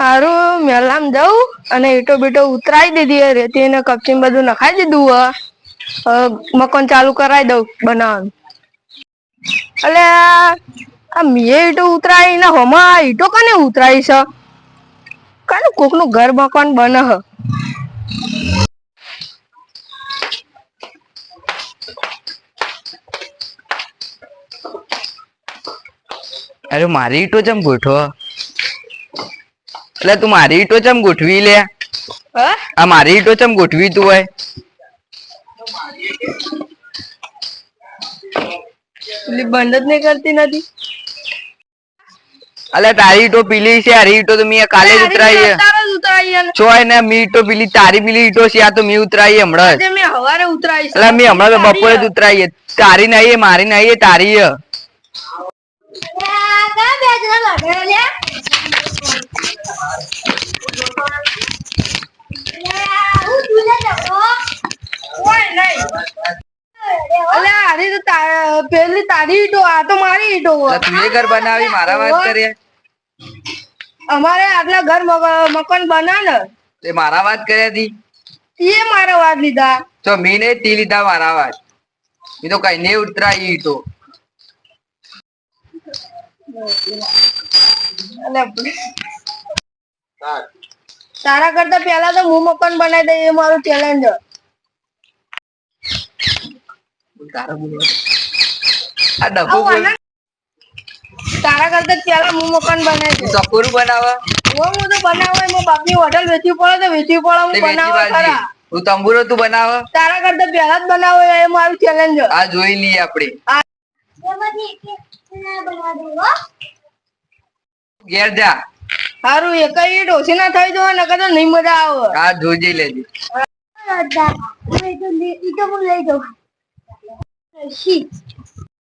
હારું, મેલામ જવું અને ઈટો બીટો ઉતરાઈ દીધી રેતી અને કપચી બધું નખાઈ દીધું હે. મકાન ચાલુ કરાવી દઉં બનાવવાનું. એટલે આ મીએ ઈટો ઉતરાઈ ને હમા ઈટો કને ઉતરાઈ છે? કાનું કોકનું ઘર મકાન બને અરે, મારી ઈટો ચમ ગોઠવો? એટલે તું મારી ઈટો ચમ ગોઠવી લે? આ મારી ઈટો ચમ ગોઠવી તું હોય? બંધ જ નહીં કરતી નથી અલે તારી ઈટો પીલી છે આરી ઈટો તો મેં કાલે જ ઉતરાઈ છો. તારે જ ઉતરાઈ છે. ને. મી ઈટો પીલી તારી પીલી ઈટો છે આ તો મેં ઉતરાઈ હમણાં જ. મેં હવારે ઉતરાઈ છે. એટલે મેં હમણાં તો બપોરે જ ઉતરાઈ તારી નહીં મારી નહીં તારી પેલી તારી ઈટો આ તો મારી ઈટો તું ઘર બનાવી મારા વાત કરીએ. અમારે આટલા ઘર મકાન બના ને. તે મારા વાત કર્યા હતી એ મારા વાત લીધા. તો મી ને તી લીધા મારા વાત. એ તો કઈ ને ઉતરા ઈટો. તારા કરતા પેલા તો હું મકાન બનાવી દઈ એ મારું ચેલેન્જ તારા બોલો. આ ડબ્બો બોલ. તારા કરતા પેલા હું મકાન બનાવી દઉં ચકોરું બનાવે. હું હું તો બનાવું એમાં બાપની હોટલ વેચવી પડે તો વેચવી પડે હું તે બાજી ખરા. તું તંબુરો તું બનાવે. તારા કરતા પેલા જ બનાવે એ મારું ચેલેન્જ આ જોઈ લઈએ આપણે ઘેર જા. સારું એક ઈટ ઓછી ના થઈ જવા નકર તો નહીં મજા આવે. આ જોઈ લેજે.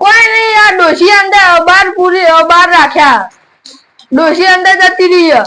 કોઈ નહીં આ ડોશી અંદર બાર પૂરી બાર રાખ્યા. ડોશી અંદર જતી રહી.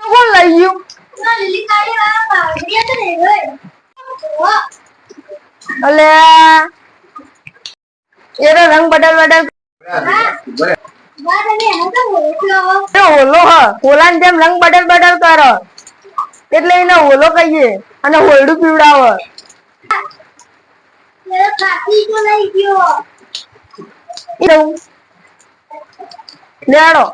કોણ લઈ ગયું? અલે. એનો રંગ બદલ બદલ. એ હોલો હ હોલાની જેમ રંગ બદલ બદલ કરો. એટલે એને હોલો કહીએ અને હોયડું પીવડાવે. લેડો